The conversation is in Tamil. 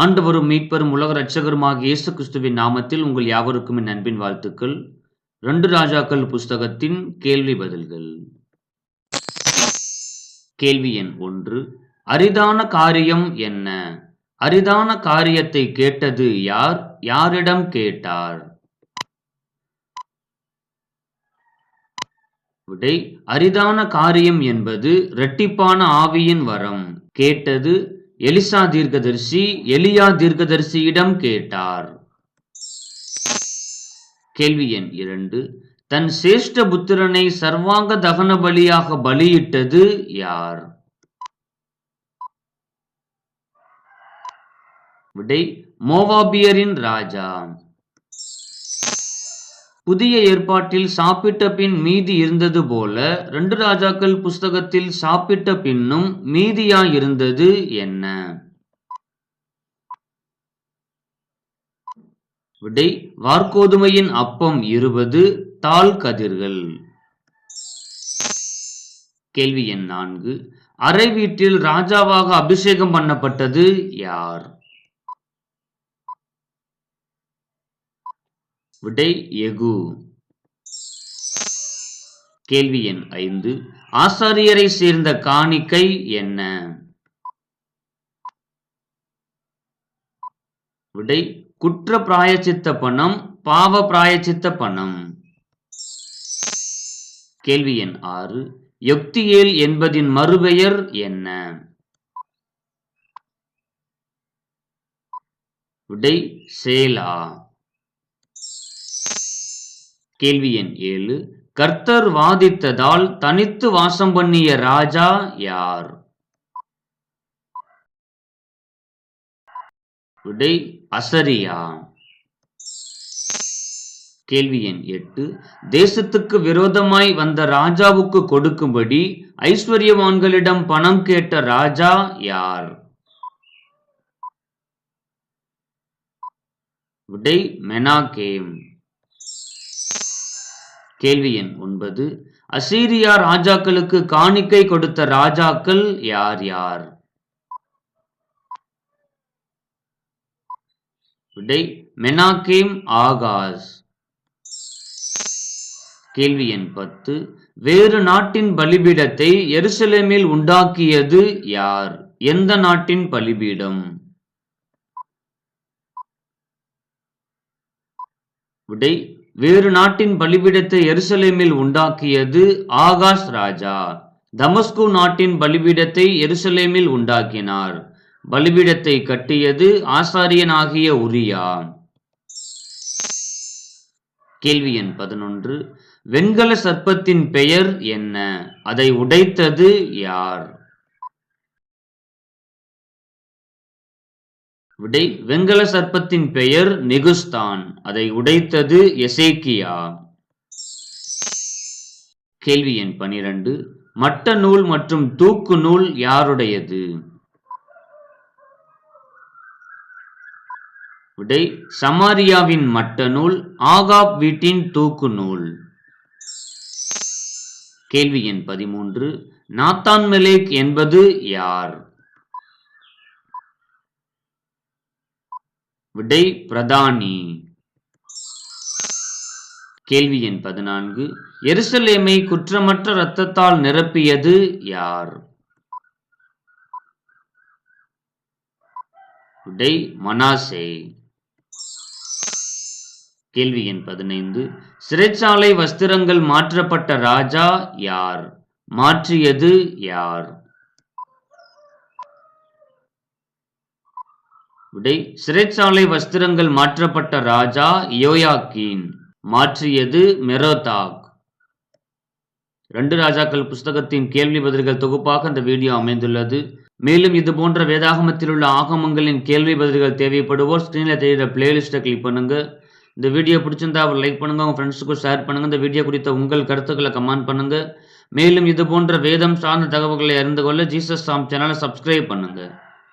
ஆண்டவரும் மீட்பரும் உலக ரட்சகருமாக இயேசு கிறிஸ்துவின் நாமத்தில் உங்கள் யாவருக்கும் என் அன்பின் வாழ்த்துக்கள். ரெண்டு ராஜாக்கள் புஸ்தகத்தின் கேள்வி பதில்கள். கேள்வி எண் ஒன்று. அரிதான காரியம் என்ன? அரிதான காரியத்தை கேட்டது யார்? யாரிடம் கேட்டார்? விடை அரிதான காரியம் என்பது இரட்டிப்பான ஆவியின் வரம். கேட்டது எலிசா தீர்க்கதரிசி எலியா தீர்க்கதரிசியிடம் கேட்டார். கேள்வி எண் இரண்டு. தன் சேஷ்ட புத்திரனை சர்வாங்க தகன பலியாக பலியிட்டது யார்? விடை மோவாபியரின் ராஜா. புதிய ஏற்பாட்டில் சாப்பிட்ட பின் மீதி இருந்தது போல ரெண்டு ராஜாக்கள் புஸ்தகத்தில் சாப்பிட்ட பின்னும் மீதியா இருந்தது என்ன? விடை வார்கோதுமையின் அப்பம் இருபது தால் கதிர்கள். கேள்வி எண் நான்கு. அறை வீட்டில் ராஜாவாக அபிஷேகம் பண்ணப்பட்டது யார்? விடை எகு கேள்வி எண் ஐந்து. ஆசாரியரை சேர்ந்த காணிக்கை என்ன? விடை குற்ற பிராயச்சித்த பணம் பாவ பிராயச்சித்த பணம். கேள்வி எண் ஆறு. யுக்தியேல் என்பதின் மறுபெயர் என்ன? விடை சேலா. கேள்வி எண் ஏழு. கர்த்தர் வாதித்ததால் தனித்து வாசம் பண்ணிய ராஜா யார்? விடை அசரியா. கேள்வி எண் எட்டு. தேசத்துக்கு விரோதமாய் வந்த ராஜாவுக்கு கொடுக்கும்படி ஐஸ்வர்யவான்களிடம் பணம் கேட்ட ராஜா யார்? விடை மெனாகேம். கேள்வி எண் ஒன்பது. அசீரியா ராஜாக்களுக்கு காணிக்கை கொடுத்த ராஜாக்கள் யார் யார்? விடை மெனாகேம் ஆகாஸ். கேள்வி எண் பத்து. வேறு நாட்டின் பலிபீடத்தை எருசலேமில் உண்டாக்கியது யார்? எந்த நாட்டின் பலிபீடம்? விடை வேறு நாட்டின் பலிபீடத்தை எருசலேமில் உண்டாக்கியது ஆகாஷ் ராஜா. தமஸ்கு நாட்டின் பலிபீடத்தை எருசலேமில் உண்டாக்கினார். பலிபீடத்தை கட்டியது ஆசாரியனாகிய உரியா. கேள்வி எண் பதினொன்று. வெண்கல சர்ப்பத்தின் பெயர் என்ன? அதை உடைத்தது யார்? விடை வெங்கல சர்ப்பத்தின் பெயர் நெகுஸ்தான். அதை உடைத்தது எசேக்கியா. கேள்வி எண் பனிரெண்டு. மட்ட நூல் மற்றும் தூக்கு நூல் யாருடையது? விடை சமாரியாவின் மட்ட நூல் ஆகாப் வீட்டின் தூக்கு நூல். கேள்வி எண் பதிமூன்று. நாத்தான் மெலேக் என்பது யார்? விடை பிரதானி. கேள்வி எண் பதினான்கு. எருசலேமை குற்றமற்ற இரத்தத்தால் நிரப்பியது யார்? விடை மனாசே. கேள்வி எண் பதினைந்து. சிறைச்சாலை வஸ்திரங்கள் மாற்றப்பட்ட ராஜா யார்? மாற்றியது யார்? விடை சிறைச்சாலை வஸ்திரங்கள் மாற்றப்பட்ட ராஜா யோயாக்கீன். மாற்றியது மெரோதாக். ரெண்டு ராஜாக்கள் புஸ்தகத்தின் கேள்வி பதில்கள் தொகுப்பாக இந்த வீடியோ அமைந்துள்ளது. மேலும் இது போன்ற வேதாகமத்தில் உள்ள ஆகமங்களின் கேள்வி பதில்கள் தேவைப்படுவோர் ஸ்க்ரீனில் தெரிகிற பிளேலிஸ்ட்டை கிளிக் பண்ணுங்க. இந்த வீடியோ பிடிச்சிருந்தா அவர் லைக் பண்ணுங்க உங்கள் ஃப்ரெண்ட்ஸுக்கும் ஷேர் பண்ணுங்க. இந்த வீடியோ குறித்த உங்கள் கருத்துக்களை கமெண்ட் பண்ணுங்க. மேலும் இது போன்ற வேதம் சார்ந்த தகவல்களை அறிந்து கொள்ள ஜீசஸ் சாம் சேனலை சப்ஸ்கிரைப் பண்ணுங்கள்